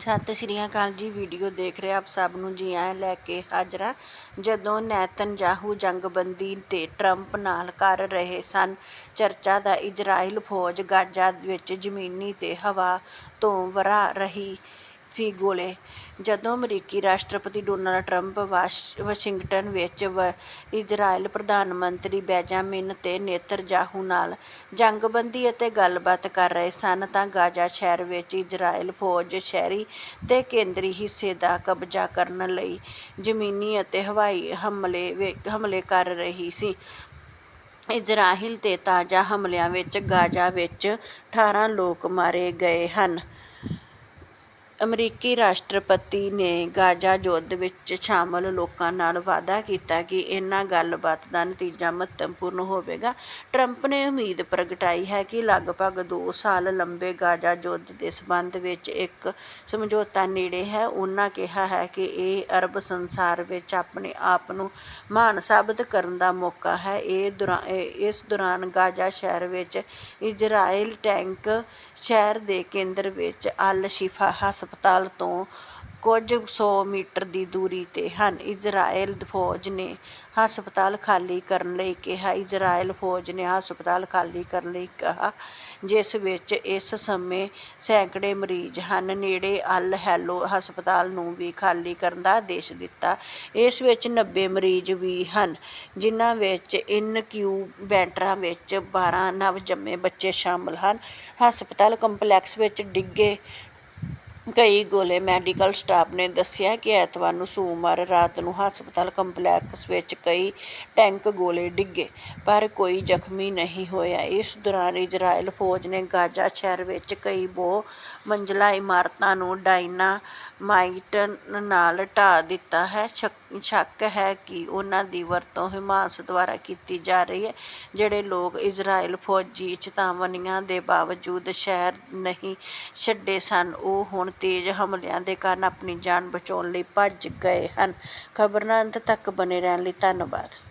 ਸਤਿ ਸ਼੍ਰੀ ਅਕਾਲ ਜੀ ਵੀਡੀਓ ਦੇਖ ਰਹੇ ਆਪ ਸਭ ਨੂੰ। ਜੀ ਆਇਆਂ ਲੈ ਕੇ ਹਾਜ਼ਰਾ ਜਦੋਂ ਨੈਤਨਯਾਹੂ ਜੰਗਬੰਦੀ ਤੇ ਟਰੰਪ ਨਾਲ ਕਰ ਰਹੇ ਸਨ, ਚਰਚਾ ਦਾ ਇਜ਼ਰਾਈਲ ਫੌਜ ਗਾਜ਼ਾ ਵਿੱਚ ਜ਼ਮੀਨੀ ਤੇ ਹਵਾ ਤੋਂ ਵਰਾ ਰਹੀ। ਸੀ ਗੋਲੇ। ਜਦੋਂ ਅਮਰੀਕੀ ਰਾਸ਼ਟਰਪਤੀ ਡੋਨਾਲਡ ਟਰੰਪ ਵਾਸ਼- ਵਾਸ਼ਿੰਗਟਨ ਵਿੱਚ ਵ- ਇਜ਼ਰਾਈਲ ਪ੍ਰਧਾਨ ਮੰਤਰੀ ਬੈਂਜਾਮਿਨ ਤੇ ਨੇਤਨਯਾਹੂ ਨਾਲ ਜੰਗਬੰਦੀ ਅਤੇ ਗੱਲਬਾਤ ਕਰ ਰਹੇ ਸਨ, ਤਾਂ ਗਾਜ਼ਾ ਸ਼ਹਿਰ ਵਿੱਚ ਇਜ਼ਰਾਈਲ ਫੌਜ ਸ਼ਹਿਰੀ ਤੇ ਕੇਂਦਰੀ ਹਿੱਸੇ ਦਾ ਕਬਜ਼ਾ ਕਰਨ ਲਈ ਜ਼ਮੀਨੀ ਅਤੇ ਹਵਾਈ ਹਮਲੇ ਵੇ- ਹਮਲੇ ਕਰ ਰਹੀ ਸੀ। ਇਜ਼ਰਾਈਲ ਦੇ ਤਾਜ਼ਾ ਹਮਲਿਆਂ ਵਿੱਚ ਗਾਜ਼ਾ ਵਿੱਚ 18 ਲੋਕ ਮਾਰੇ ਗਏ ਹਨ। ਅਮਰੀਕੀ ਰਾਸ਼ਟਰਪਤੀ ਨੇ ਗਾਜ਼ਾ ਯੁੱਧ ਵਿੱਚ ਸ਼ਾਮਲ ਲੋਕਾਂ ਨਾਲ ਵਾਅਦਾ ਕੀਤਾ ਕਿ ਇਹਨਾਂ ਗੱਲਬਾਤ ਦਾ ਨਤੀਜਾ ਮਹੱਤਵਪੂਰਨ ਹੋਵੇਗਾ। ਟਰੰਪ ਨੇ ਉਮੀਦ ਪ੍ਰਗਟਾਈ ਹੈ ਕਿ ਲਗਭਗ ਦੋ ਸਾਲ ਲੰਬੇ ਗਾਜ਼ਾ ਯੁੱਧ ਦੇ ਸਬੰਧ ਵਿੱਚ ਇੱਕ ਸਮਝੌਤਾ ਨੇੜੇ ਹੈ। ਉਨ੍ਹਾਂ ਕਿਹਾ ਹੈ ਕਿ ਇਹ ਅਰਬ ਸੰਸਾਰ ਵਿੱਚ ਆਪਣੇ ਆਪ ਨੂੰ ਮਹਾਨ ਸਾਬਤ ਕਰਨ ਦਾ ਮੌਕਾ ਹੈ। ਇਹ ਦੌਰਾ- ਇਸ ਦੌਰਾਨ ਗਾਜ਼ਾ ਸ਼ਹਿਰ ਵਿੱਚ ਇਜ਼ਰਾਈਲ ਟੈਂਕ ਸ਼ਹਿਰ ਦੇ ਕੇਂਦਰ ਵਿੱਚ ਅਲ ਸ਼ਿਫਾ ਹਸਪਤਾਲ ਤੋਂ ਕੁਝ ਸੌ ਮੀਟਰ ਦੀ ਦੂਰੀ ਤੇ ਹਨ। ਇਜ਼ਰਾਈਲ ਫੌਜ ਨੇ ਹਸਪਤਾਲ ਖਾਲੀ ਕਰਨ ਲਈ ਕਿਹਾ। ਇਜ਼ਰਾਈਲ ਫੌਜ ਨੇ ਹਸਪਤਾਲ ਖਾਲੀ ਕਰਨ ਲਈ ਕਿਹਾ, ਜਿਸ ਵਿੱਚ ਇਸ ਸਮੇਂ ਸੈਂਕੜੇ ਮਰੀਜ਼ ਹਨ। ਨੇੜੇ ਅਲ ਹੈਲੋ ਹਸਪਤਾਲ ਨੂੰ ਵੀ ਖਾਲੀ ਕਰਨ ਦਾ ਆਦੇਸ਼ ਦਿੱਤਾ। ਇਸ ਵਿੱਚ 90 ਮਰੀਜ਼ ਵੀ ਹਨ, ਜਿਨ੍ਹਾਂ ਵਿੱਚ ਇਨਕਿਊਬੇਟਰਾਂ ਵਿੱਚ 12 ਨਵਜੰਮੇ ਬੱਚੇ ਸ਼ਾਮਲ ਹਨ। ਹਸਪਤਾਲ ਕੰਪਲੈਕਸ ਵਿੱਚ ਡਿੱਗੇ ਕਈ ਗੋਲੇ ਮੈਡੀਕਲ ਸਟਾਫ ਨੇ ਦੱਸਿਆ ਕਿ ਐਤਵਾਰ ਨੂੰ ਸੋਮਵਾਰ ਰਾਤ ਨੂੰ ਹਸਪਤਾਲ ਕੰਪਲੈਕਸ ਵਿੱਚ ਕਈ ਟੈਂਕ ਗੋਲੇ ਡਿੱਗੇ, ਪਰ ਕੋਈ ਜ਼ਖਮੀ ਨਹੀਂ ਹੋਇਆ। ਇਸ ਦੌਰਾਨ ਇਜ਼ਰਾਈਲ ਫੌਜ ਨੇ ਗਾਜ਼ਾ ਸ਼ਹਿਰ ਵਿੱਚ ਕਈ ਬਹੁ ਮੰਜ਼ਲਾ ਇਮਾਰਤਾਂ ਨੂੰ ਡਾਇਨਾ ਮਾਈਟਨ ਨਾਲ ਢਾਹ ਦਿੱਤਾ ਹੈ। ਸ਼ੱਕ- ਸ਼ੱਕ ਹੈ ਕਿ ਉਹਨਾਂ ਦੀ ਵਰਤੋਂ ਹਮਾਸ ਦੁਆਰਾ ਕੀਤੀ ਜਾ ਰਹੀ ਹੈ, ਜਿਹੜੇ ਲੋਕ ਇਜ਼ਰਾਈਲ ਫੌਜੀ ਚੇਤਾਵਨੀਆਂ ਦੇ ਬਾਵਜੂਦ ਸ਼ਹਿਰ ਨਹੀਂ ਛੱਡੇ ਸਨ। ਉਹ ਹੁਣ ਤੇਜ਼ ਹਮਲਿਆਂ ਦੇ ਕਾਰਨ ਆਪਣੀ ਜਾਨ ਬਚਾਉਣ ਲਈ ਭੱਜ ਗਏ ਹਨ। ਖਬਰ ਨਾਲ ਅੰਤ ਤੱਕ ਬਣੇ ਰਹਿਣ ਲਈ ਧੰਨਵਾਦ।